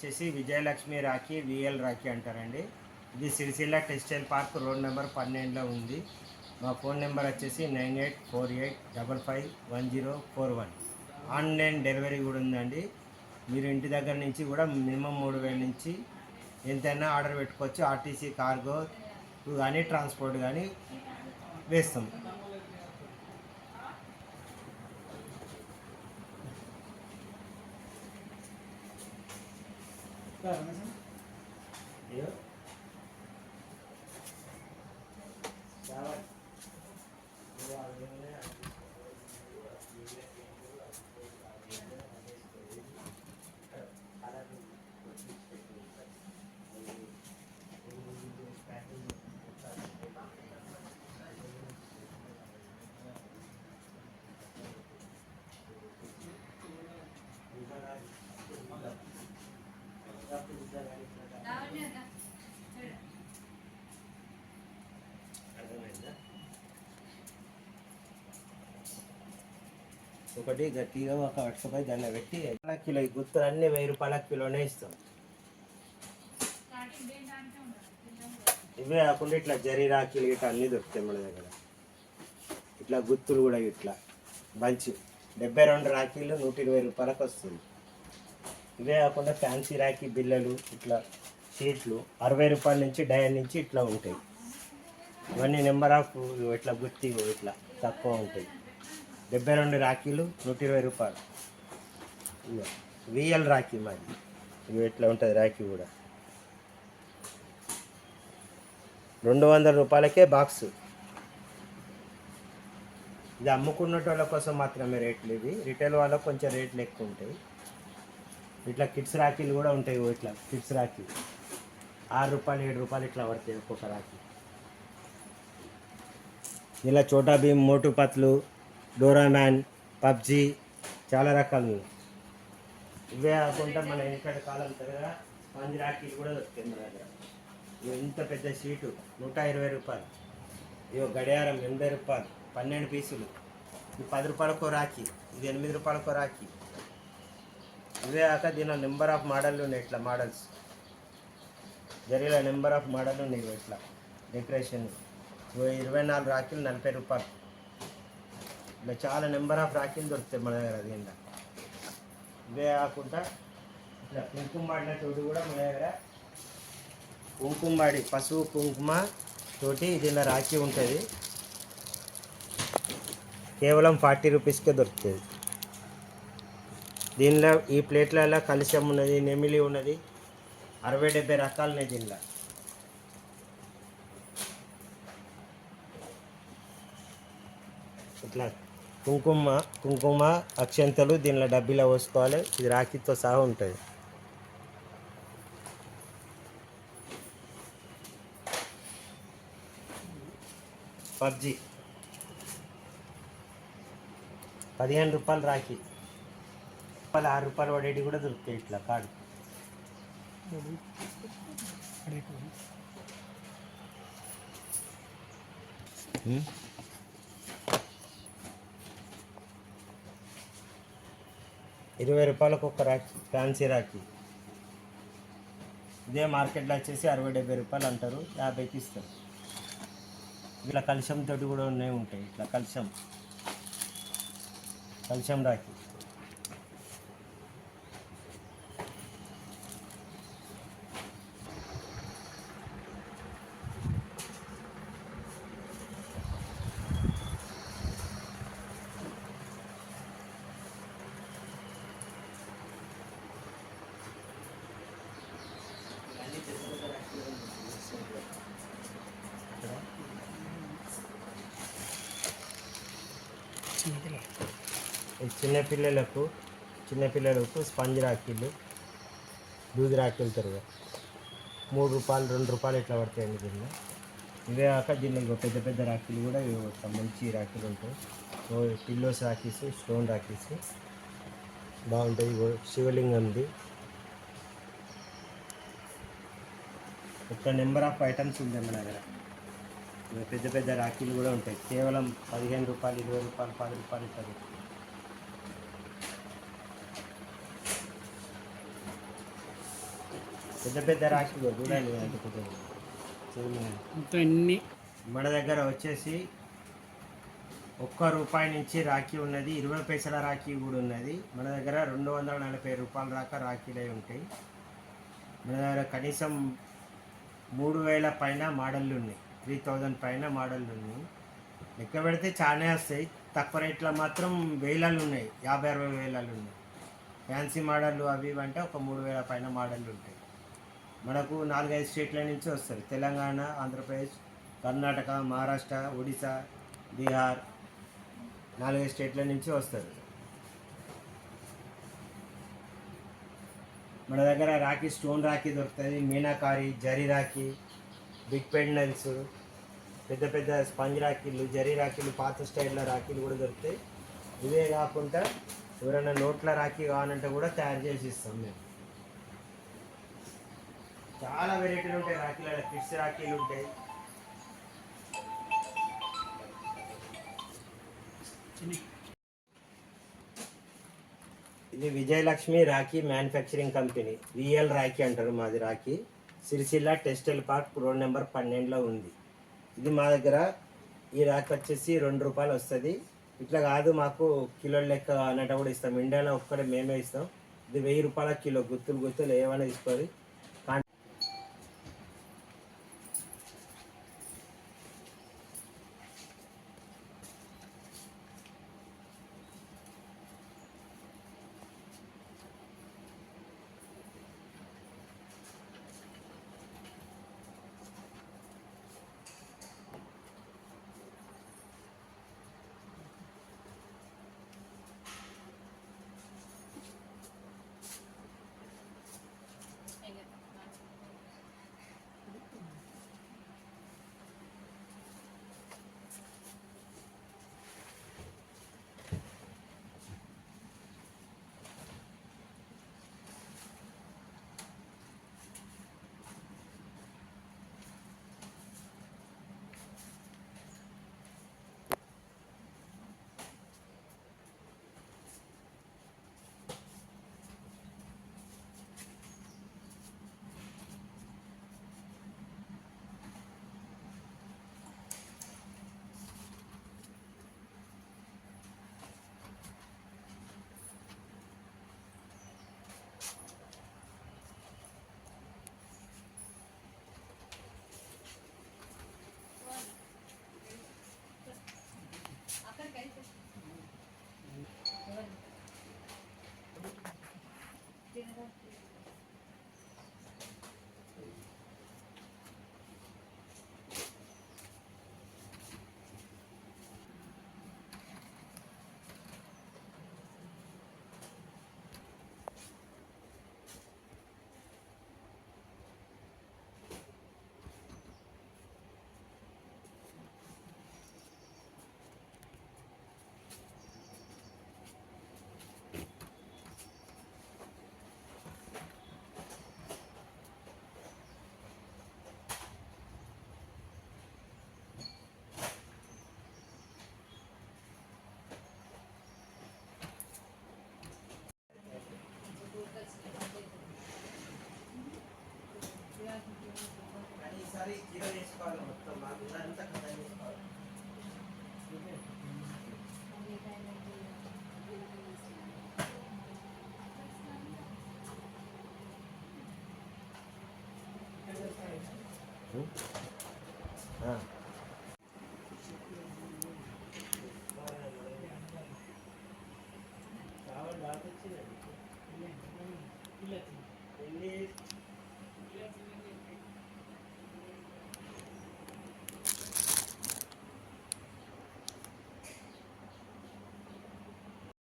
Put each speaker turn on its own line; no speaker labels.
వచ్చేసి విజయలక్ష్మి రాఖీ విఎల్ రాఖీ అంటారండి. ఇది Sircilla textile park road number పన్నెండులో ఉంది. మా ఫోన్ నెంబర్ వచ్చేసి nine eight four eight double five one zero four one. Online delivery కూడా ఉందండి. మీరు ఇంటి దగ్గర నుంచి కూడా మినిమం మూడు వేల నుంచి ఎంతైనా ఆర్డర్ పెట్టుకోవచ్చు. ఆర్టీసీ కార్గో కానీ ట్రాన్స్పోర్ట్ కానీ వేస్తాం. అయ్యో. చాలా. ఒకటి గట్టిగా ఒక అటుకపోయి దాన్ని పెట్టి పాల కిలో ఈ గుత్తులు అన్ని వెయ్యి రూపాయల కిలోనే ఇస్తాం. ఇవే కాకుండా ఇట్లా జరీ రాఖీలు ఇట్లా అన్నీ దొరుకుతాయి మన దగ్గర. ఇట్లా గుత్తులు కూడా ఇట్లా బంచి డెబ్బై రెండు రాఖీలు నూట ఇరవై రూపాయలకు వస్తుంది. ఇవే కాకుండా ఫ్యాన్సీ రాఖీ బిల్లలు ఇట్లా షీట్లు అరవై రూపాయల నుంచి డయన్ నుంచి ఇట్లా ఉంటాయి. ఇవన్నీ నెంబర్ ఆఫ్ ఇట్లా గుత్తి ఇట్లా తక్కువ ఉంటాయి. డెబ్బై రెండు రాఖీలు నూట ఇరవై రూపాయలు. ఇగో విఎల్ రాఖీ మాది. ఇవి ఎట్లా ఉంటుంది రాఖీ కూడా. రెండు వందల రూపాయలకే బాక్స్. ఇది అమ్ముకున్నటోళ్ళ కోసం మాత్రమే రేట్లు ఇవి. రిటైల్ వాళ్ళకి కొంచెం రేట్లు ఎక్కువ ఉంటాయి. ఇట్లా కిడ్స్ రాఖీలు కూడా ఉంటాయి ఇట్లా కిడ్స్ రాఖీ. ఆరు రూపాయలు ఏడు రూపాయలు ఇట్లా పడతాయి ఒక్కొక్క రాఖీ. ఇలా చోటా భీమ్ మోటు పత్లు డోరామ్యాన్ పబ్జి చాలా రకాలు. ఇవే కాకుండా మన వెనకటి కాలం దగ్గర స్పాంజ్ రాకీలు కూడా దొరుకుతుంది మన దగ్గర. ఇగో ఇంత పెద్ద షీటు నూట ఇరవై రూపాయలు. ఇగో గడియారం ఎనభై రూపాయలు. పన్నెండు పీసులు. ఇది పది రూపాయలకు రాఖీ ఇది ఎనిమిది రూపాయలకో రాఖీ. ఇవే కాక దీని నెంబర్ ఆఫ్ మోడల్ ఉన్నాయి ఇట్లా మోడల్స్. జరిగిన నెంబర్ ఆఫ్ మోడల్ ఉన్నాయి ఇట్లా డెకరేషన్ ఇరవై నాలుగు రాఖీలు నలభై రూపాయలు. ఇలా చాలా నెంబర్ ఆఫ్ రాఖీలు దొరుకుతాయి మన దగ్గర దీంట్లో ఇవే కాకుండా ఇట్లా కుంకుమాడిన తోటి కూడా మన దగ్గర కుంకుమాడి పసుపు కుంకుమ తోటి దీనిలో రాఖీ ఉంటుంది. కేవలం ఫార్టీ రూపీస్కే దొరుకుతుంది. దీనిలో ఈ ప్లేట్లలో కలిసం ఉన్నది నెమిలి ఉన్నది అరవై డెబ్బై రకాలు ఉన్నాయి దీనిలో. ఇట్లా కుంకుమ కుంకుమ అక్షంతలు దీనిలో డబ్బీలో పోసుకోవాలి. ఇది రాఖీతో సహా ఉంటుంది. పబ్జి. పదిహేను రూపాయలు రాఖీ. రూపాయలు ఆరు రూపాయలు పడేటి కూడా దొరుకుతాయి ఇట్లా కార్డు ఉమ్. ఇరవై రూపాయలకు ఒక రాఖీ ఫ్యాన్సీ రాఖీ. ఇదే మార్కెట్లో వచ్చేసి అరవై డెబ్బై రూపాయలు అంటారు యాభైకి ఇస్తారు. ఇట్లా కలుషం కూడా ఉన్నాయి ఉంటాయి ఇట్లా కలుషం. కలుషం రాఖీ. చిన్నపిల్లలకు చిన్నపిల్లలకు స్పంజ్ రాఖీలు దూది రాఖీలు తరుగా మూడు రూపాయలు రెండు రూపాయలు ఇట్లా పడతాయండి దీన్ని ఇవే కాక దీన్ని పెద్ద పెద్ద రాఖీలు కూడా ఒక మంచి రాఖీలు ఉంటాయి. Pillows rakhis stone rakhis. బాగుంటాయి. శివలింగం శివలింగంది. ఒక నెంబర్ ఆఫ్ ఐటమ్స్ ఉంది మన దగ్గర. పెద్ద పెద్ద రాఖీలు కూడా ఉంటాయి. కేవలం పదిహేను రూపాయలు ఇరవై రూపాయలు పది రూపాయలు ఇట్లా పెద్ద పెద్ద రాఖీలు చూడండి ఎంత పెద్దది మన దగ్గర వచ్చేసి ఒక్క రూపాయి నుంచి రాఖీ ఉన్నది ఇరవై పైసల రాఖీ కూడా ఉన్నది. మన దగ్గర రెండు వందల నలభై రూపాయల దాకా రాఖీలే ఉంటాయి. మన దగ్గర కనీసం మూడు వేల పైన మోడళ్ళు ఉన్నాయి. త్రీ థౌజండ్ పైన మోడళ్ళు ఉన్నాయి లెక్క పెడితే చాలానే వస్తాయి. తక్కువ రేట్లో మాత్రం వేలలు ఉన్నాయి యాభై అరవై వేలలు ఉన్నాయి ఫ్యాన్సీ మోడళ్ళు అవి ఇవి అంటే ఒక మూడు వేల పైన మోడళ్ళు ఉంటాయి మనకు నాలుగైదు స్టేట్ల నుంచి వస్తారు తెలంగాణ ఆంధ్రప్రదేశ్ కర్ణాటక మహారాష్ట్ర ఒడిశా బీహార్ నాలుగైదు స్టేట్ల నుంచి వస్తారు మన దగ్గర రాఖీ స్టోన్ రాఖీ దొరుకుతుంది. మీనాకారి జరీ రాఖీ బిగ్ పెండల్స్ పెద్ద పెద్ద స్పంజ్ రాఖీలు జరీ రాఖీలు పాత స్టైల్లో రాఖీలు కూడా దొరుకుతాయి. ఇవే కాకుండా ఎవరైనా నోట్ల రాఖీ కావాలంటే కూడా తయారు చేసి ఇస్తాం మేము. చాలా వెరైటీలు ఉంటాయి రాఖీలు కిడ్స్ రాఖీలు ఉంటాయి. ఇది Vijayalakshmi Rakhi manufacturing company VL Rakhi అంటారు మాది rakhi. Sircilla textile park road number పన్నెండులో ఉంది. ఇది మా దగ్గర ఈ రాఖీ వచ్చేసి రెండు రూపాయలు వస్తుంది. ఇట్లా కాదు మాకు కిలో లెక్క అన్నట్టు కూడా ఇస్తాం. ఇండియాలో ఒక్కడే మేమే ఇస్తాం. ఇది వెయ్యి రూపాయల కిలో గుత్తులు గుత్తులు ఏమైనా తీసుకోవాలి. Hmm?